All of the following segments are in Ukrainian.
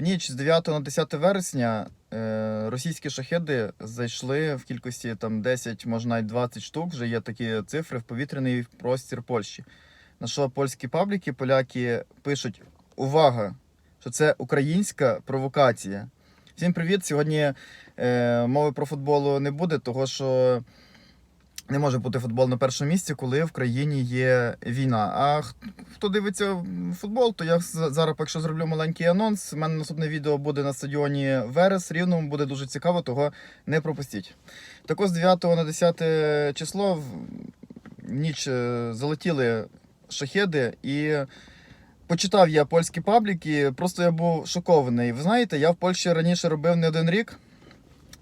Ніч з 9 на 10 вересня е, російські шахеди зайшли в кількості там 10, може навіть 20 штук, вже є такі цифри в повітряний простір Польщі. На що польські пабліки, поляки пишуть: увага! Що це українська провокація. Всім привіт! Сьогодні е, мови про футболу не буде, того що не може бути футбол на першому місці, коли в країні є війна. А хто дивиться футбол, то я зараз, якщо зроблю маленький анонс, у мене наступне відео буде на стадіоні Верес Рівному, буде дуже цікаво, того не пропустіть. Так ось 9 на 10 число в ніч е, залетіли шахеди і. Почитав я польські пабліки, просто я був шокований. Ви знаєте, я в Польщі раніше робив не один рік.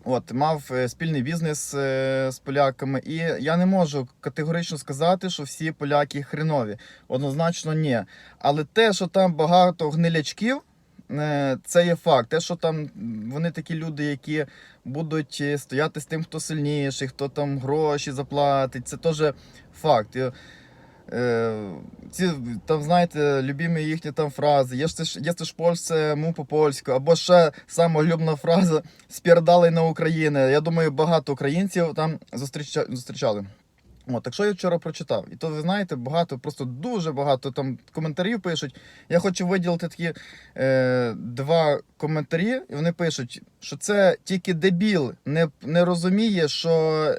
От, мав е, спільний бізнес е, з поляками, і я не можу категорично сказати, що всі поляки хренові. Однозначно, ні. Але те, що там багато гнилячків, е, це є факт. Те, що там вони такі люди, які будуть стояти з тим, хто сильніший, хто там гроші заплатить, це теж факт. Е, ці там, знаєте, любимі їхні там фрази. Єсте ж польське, му по польську, або ще сама улюблена фраза спірдали на Україну. Я думаю, багато українців там зустріча, зустрічали. От, так що я вчора прочитав. І то ви знаєте, багато, просто дуже багато там коментарів пишуть. Я хочу виділити такі е, два коментарі, і вони пишуть, що це тільки дебіл не, не розуміє, що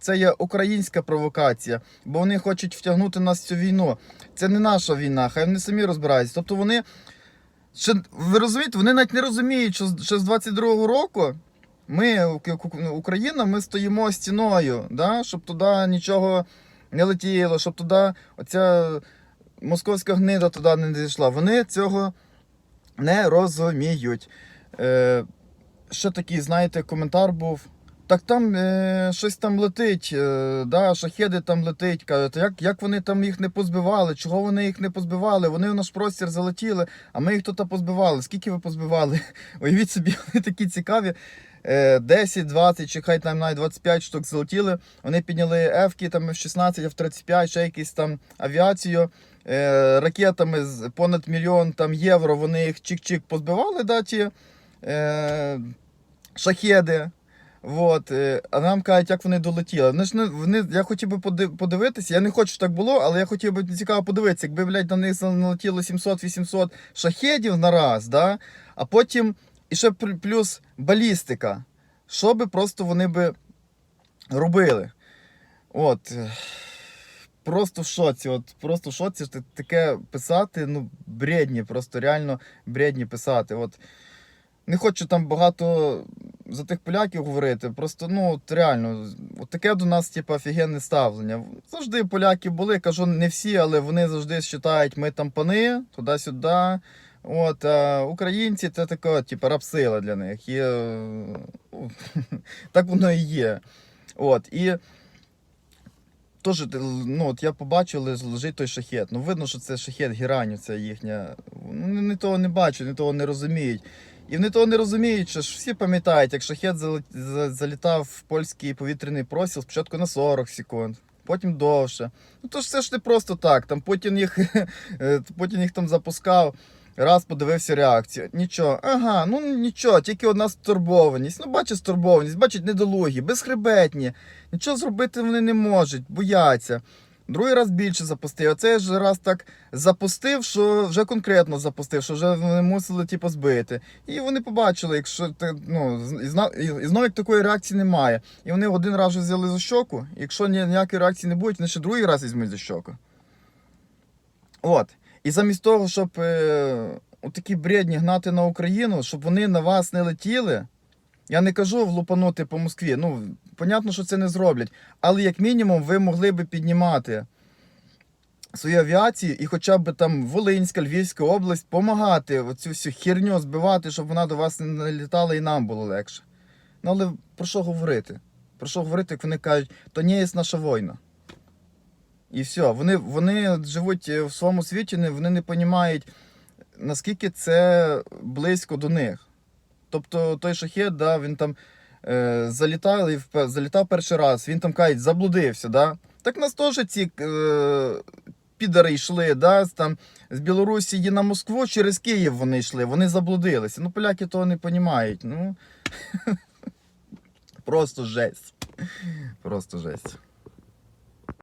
це є українська провокація, бо вони хочуть втягнути нас в цю війну. Це не наша війна, хай вони самі розбираються. Тобто вони. Ще, ви розумієте, вони навіть не розуміють, що, що з 22-го року ми, Ук- Ук- Україна, ми стоїмо стіною, да? щоб туди нічого не летіло, щоб туди оця московська гнида туди не дійшла. Вони цього не розуміють. Е, ще такий, знаєте, коментар був. Так там е, щось там летить, е, да, шахеди там летить. Кажуть, як, як вони там їх не позбивали? Чого вони їх не позбивали? Вони в наш простір залетіли, а ми їх тут позбивали. Скільки ви позбивали? Уявіть собі, вони такі цікаві. Е, 10, 20, чи хай там навіть 25 штук залетіли. Вони підняли F-ки, там F-16, F-35, ще якісь там авіацію. Е, ракетами з понад мільйон там, євро. Вони їх чик-чик позбивали, да, ті е, шахеди. Вот, е, а нам кажуть, як вони долетіли. Вони ж не вони. Я хотів би подивитися. Я не хочу, щоб так було, але я хотів би цікаво подивитися, якби блядь, на них налетіло 700-800 шахедів на раз, да? а потім і ще плюс балістика. Що би просто вони би робили? От. е, Просто в шоці, от просто в шоці таке писати, ну, бредні, просто реально бредні писати. От. Не хочу там багато за тих поляків говорити. Просто ну от реально, от таке до нас, типу, офігенне ставлення. Завжди поляки були, кажу, не всі, але вони завжди вважають, ми там пани, туди-сюди. От, а українці це така, типу, рабсила для них. І, е, ну, так воно і є. От, і Тож, ну, от я побачив, леж- лежить той шахет. Ну, видно, що це шахет Геранів, це їхня. Вони не того не бачать, не того не розуміють. І вони того не розуміють, що ж всі пам'ятають, як шахет залітав в польський повітряний простіл спочатку на 40 секунд, потім довше. Ну то ж це ж не просто так. Там Путін їх, е, Путін їх там запускав. Раз подивився реакцію. Нічого, ага, ну нічого, тільки одна стурбованість. Ну, бачить стурбованість, бачить недолугі, безхребетні. Нічого зробити вони не можуть, бояться. Другий раз більше запустив. А цей ж раз так запустив, що вже конкретно запустив, що вже вони мусили типу, збити. І вони побачили, якщо ну, і, знову як такої реакції немає. І вони один раз вже взяли за щоку. Якщо ніякої реакції не буде, вони ще другий раз візьмуть за щоку. От. І замість того, щоб е, такі бредні гнати на Україну, щоб вони на вас не летіли. Я не кажу влупанути по Москві. Ну, понятно, що це не зроблять. Але як мінімум ви могли би піднімати свої авіації і хоча б там Волинська, Львівська область допомагати оцю всю херню збивати, щоб вона до вас не налітала і нам було легше. Ну але про що говорити? Про що говорити, як вони кажуть, то не є наша війна. І все, вони, вони живуть е, в своєму світі, вони не розуміють, наскільки це близько до них. Тобто той шахет, да, він там е, залітав, і залітав перший раз, він там каже, заблудився. Да? Так нас теж ці е, підари йшли, да, там, з Білорусі на Москву, через Київ вони йшли, вони заблудилися. Ну, поляки того не розуміють. Ну, просто жесть. Просто жесть.